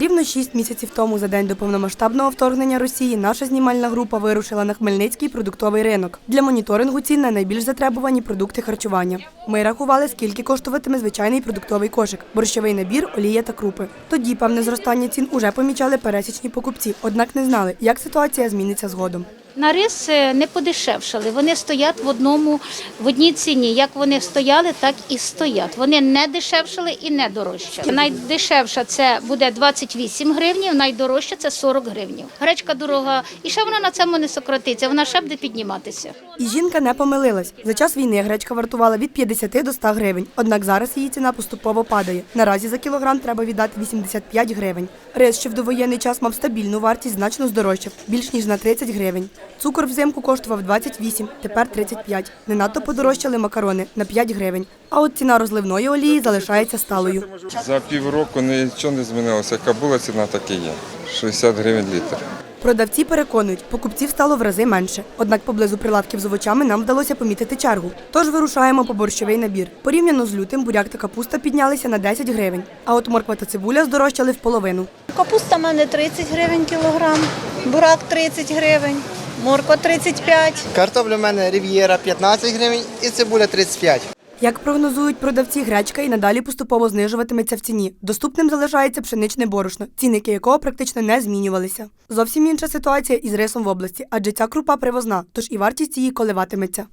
Рівно шість місяців тому, за день до повномасштабного вторгнення Росії, наша знімальна група вирушила на Хмельницький продуктовий ринок для моніторингу цін на найбільш затребувані продукти харчування. Ми рахували, скільки коштуватиме звичайний продуктовий кошик, борщовий набір, олія та крупи. Тоді певне зростання цін уже помічали пересічні покупці, однак не знали, як ситуація зміниться згодом. На рис е, не подешевшали. Вони стоять в одному в одній ціні. Як вони стояли, так і стоять. Вони не дешевшали і не дорожчали. Найдешевша це буде 28 гривнів, найдорожча це 40 гривнів. Гречка дорога, і ще вона на цьому не сократиться. Вона ще буде підніматися. І жінка не помилилась. За час війни гречка вартувала від 50 до 100 гривень. Однак зараз її ціна поступово падає. Наразі за кілограм треба віддати 85 гривень. Рис, що в довоєнний час мав стабільну вартість, значно здорожчав, більш ніж на 30 гривень. Цукор взимку коштував 28, тепер 35. Не надто подорожчали макарони на 5 гривень. А от ціна розливної олії залишається сталою. За півроку нічого не змінилося. Яка була ціна, так і є. 60 гривень літр. Продавці переконують, покупців стало в рази менше. Однак поблизу прилавків з овочами нам вдалося помітити чергу. Тож вирушаємо по борщовий набір. Порівняно з лютим буряк та капуста піднялися на 10 гривень. А от морква та цибуля здорожчали в половину. Капуста в мене 30 гривень кілограм, бурак 30 гривень, морква 35. Картопля в мене Рів'єра 15 гривень і цибуля 35. Як прогнозують продавці, гречка і надалі поступово знижуватиметься в ціні. Доступним залишається пшеничне борошно, цінники якого практично не змінювалися. Зовсім інша ситуація із рисом в області, адже ця крупа привозна, тож і вартість її коливатиметься.